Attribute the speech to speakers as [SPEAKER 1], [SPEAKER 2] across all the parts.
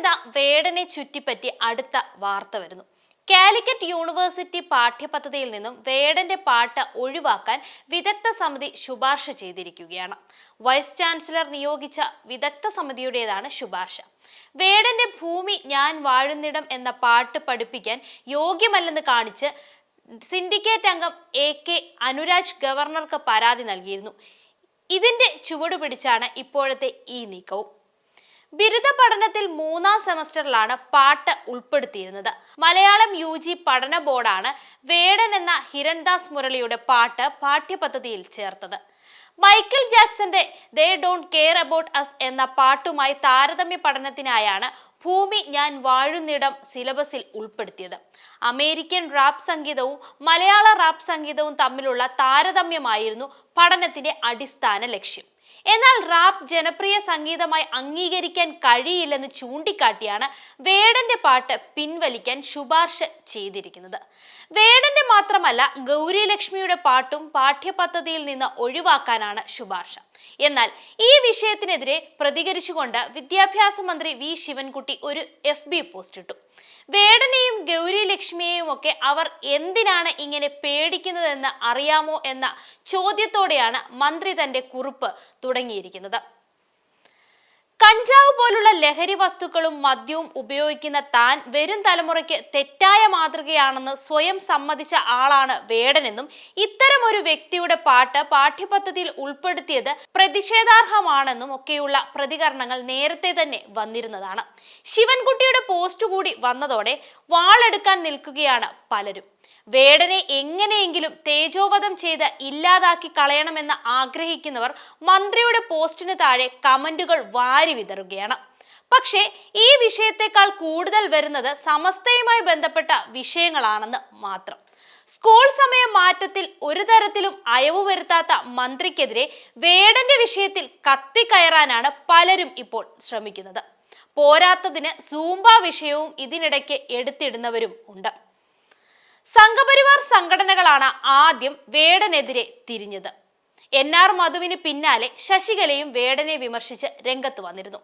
[SPEAKER 1] ഇതാ വേടനെ ചുറ്റിപ്പറ്റി അടുത്ത വാർത്ത വരുന്നു. കാലിക്കറ്റ് യൂണിവേഴ്സിറ്റി പാഠ്യപദ്ധതിയിൽ നിന്നും വേടന്റെ പാട്ട് ഒഴിവാക്കാൻ വിദഗ്ധ സമിതി ശുപാർശ ചെയ്തിരിക്കുകയാണ്. വൈസ് ചാൻസലർ നിയോഗിച്ച വിദഗ്ധ സമിതിയുടേതാണ് ശുപാർശ. വേടന്റെ ഭൂമി ഞാൻ വാഴുന്നിടം എന്ന പാട്ട് പഠിപ്പിക്കാൻ യോഗ്യമല്ലെന്ന് കാണിച്ച് സിൻഡിക്കേറ്റ് അംഗം എ കെ അനുരാജ് ഗവർണർക്ക് പരാതി നൽകിയിരുന്നു. ഇതിന്റെ ചുവടുപിടിച്ചാണ് ഇപ്പോഴത്തെ ഈ നീക്കവും. ബിരുദ പഠനത്തിൽ മൂന്നാം സെമസ്റ്ററിലാണ് പാട്ട് ഉൾപ്പെടുത്തിയിരുന്നത്. മലയാളം യു ജി പഠന ബോർഡാണ് വേടൻ എന്ന ഹിരൺദാസ് മുരളിയുടെ പാട്ട് പാഠ്യപദ്ധതിയിൽ ചേർത്തത്. Michael ജാക്സന്റെ they don't care about us എന്ന പാട്ടുമായി താരതമ്യ പഠനത്തിനായാണ് ഭൂമി ഞാൻ വാഴുന്നിടം സിലബസിൽ ഉൾപ്പെടുത്തിയത്. അമേരിക്കൻ റാപ്പ് സംഗീതവും മലയാള റാപ്പ് സംഗീതവും തമ്മിലുള്ള താരതമ്യമായിരുന്നു പഠനത്തിന്റെ അടിസ്ഥാന ലക്ഷ്യം. എന്നാൽ റാപ്പ് ജനപ്രിയ സംഗീതമായി അംഗീകരിക്കാൻ കഴിയില്ലെന്ന് ചൂണ്ടിക്കാട്ടിയാണ് വേടന്റെ പാട്ട് പിൻവലിക്കാൻ ശുപാർശ ചെയ്തിരിക്കുന്നത്. വേടന്റെ മാത്രമല്ല ഗൗരി ലക്ഷ്മിയുടെ പാട്ടും പാഠ്യപദ്ധതിയിൽ നിന്ന് ഒഴിവാക്കാനാണ് ശുപാർശ. എന്നാൽ ഈ വിഷയത്തിനെതിരെ പ്രതികരിച്ചുകൊണ്ട് വിദ്യാഭ്യാസ മന്ത്രി വി ശിവൻകുട്ടി ഒരു എഫ് ബി പോസ്റ്റ് ഇട്ടു. വേടനെയും ഗൗരി ലക്ഷ്മിയെയും ഒക്കെ അവർ എന്തിനാണ് ഇങ്ങനെ പേടിക്കുന്നതെന്ന് അറിയാമോ എന്ന ചോദ്യത്തോടെയാണ് മന്ത്രി തന്റെ കുറിപ്പ് തുടങ്ങിയിരിക്കുന്നത്. കഞ്ചാവ് പോലുള്ള ലഹരി വസ്തുക്കളും മദ്യവും ഉപയോഗിക്കുന്ന താൻ വരും തലമുറയ്ക്ക് തെറ്റായ മാതൃകയാണെന്ന് സ്വയം സമ്മതിച്ച ആളാണ് വേടനെന്നും ഇത്തരം ഒരു വ്യക്തിയുടെ പാട്ട് പാഠ്യപദ്ധതിയിൽ ഉൾപ്പെടുത്തിയത് പ്രതിഷേധാർഹമാണെന്നും ഒക്കെയുള്ള പ്രതികരണങ്ങൾ നേരത്തെ തന്നെ വന്നിരുന്നതാണ്. ശിവൻകുട്ടിയുടെ പോസ്റ്റ് കൂടി വന്നതോടെ വാളെടുക്കാൻ നിൽക്കുകയാണ് പലരും. വേടനെ എങ്ങനെയെങ്കിലും തേജോവധം ചെയ്ത് ഇല്ലാതാക്കി കളയണമെന്ന് ആഗ്രഹിക്കുന്നവർ മന്ത്രിയുടെ പോസ്റ്റിന് താഴെ കമന്റുകൾ വാരി വിതറുകയാണ്. പക്ഷേ ഈ വിഷയത്തെക്കാൾ കൂടുതൽ വരുന്നത് സമസ്തയുമായി ബന്ധപ്പെട്ട വിഷയങ്ങളാണെന്ന് മാത്രം. സ്കൂൾ സമയ മാറ്റത്തിൽ ഒരു തരത്തിലും അയവ് വരുത്താത്ത മന്ത്രിക്കെതിരെ വേടന്റെ വിഷയത്തിൽ കത്തിക്കയറാനാണ് പലരും ഇപ്പോൾ ശ്രമിക്കുന്നത്. പോരാത്തതിന് സൂംബ വിഷയവും ഇതിനിടയ്ക്ക് എടുത്തിടുന്നവരും ഉണ്ട്. സംഘപരിവാർ സംഘടനകളാണ് ആദ്യം വേടനെതിരെ തിരിഞ്ഞത്. എൻ ആർ മധുവിന് പിന്നാലെ ശശികലയും വേടനെ വിമർശിച്ച് രംഗത്ത് വന്നിരുന്നു.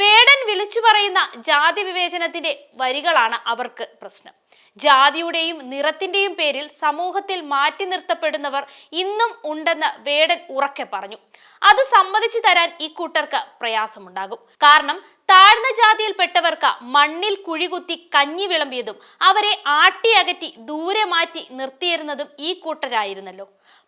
[SPEAKER 1] വേടൻ വിളിച്ചു പറയുന്ന ജാതി വിവേചനത്തിന്റെ വരികളാണ് അവർക്ക് പ്രശ്നം. ജാതിയുടെയും നിറത്തിന്റെയും പേരിൽ സമൂഹത്തിൽ മാറ്റി നിർത്തപ്പെടുന്നവർ ഇന്നും ഉണ്ടെന്ന് വേടൻ ഉറക്കെ പറഞ്ഞു. അത് സമ്മതിച്ചു തരാൻ ഇക്കൂട്ടർക്ക് കൂട്ടർക്ക് പ്രയാസമുണ്ടാകും. കാരണം താഴ്ന്ന മണ്ണിൽ കുഴികുത്തി കഞ്ഞി വിളമ്പിയതും അവരെ ആട്ടിയകറ്റി ദൂരെ മാറ്റി നിർത്തിയിരുന്നതും ഈ കൂട്ടരായിരുന്നല്ലോ.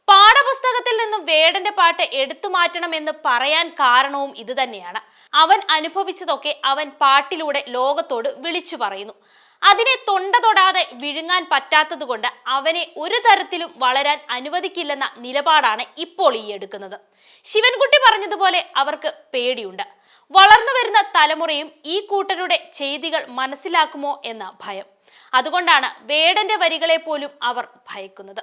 [SPEAKER 1] പാഠപുസ്തകത്തിൽ നിന്നും വേടന്റെ പാട്ട് എടുത്തു മാറ്റണമെന്ന് പറയാൻ കാരണവും ഇത് തന്നെയാണ് അവൻ അനുഭവിച്ചതൊക്കെ അവൻ പാട്ടിലൂടെ ലോകത്തോട് വിളിച്ചു പറയുന്നു. അതിനെ തൊണ്ട തൊടാതെ വിഴുങ്ങാൻ പറ്റാത്തതുകൊണ്ട് അവനെ ഒരു തരത്തിലും വളരാൻ അനുവദിക്കില്ലെന്ന നിലപാടാണ് ഇപ്പോൾ ഈ എടുക്കുന്നത്. ശിവൻകുട്ടി പറഞ്ഞതുപോലെ അവർക്ക് പേടിയുണ്ട്. വളർന്നു വരുന്ന തലമുറയും ഈ കൂട്ടരുടെ ചെയ്തികൾ മനസ്സിലാക്കുമോ എന്ന ഭയം. അതുകൊണ്ടാണ് വേടന്റെ വരികളെ പോലും അവർ ഭയക്കുന്നത്.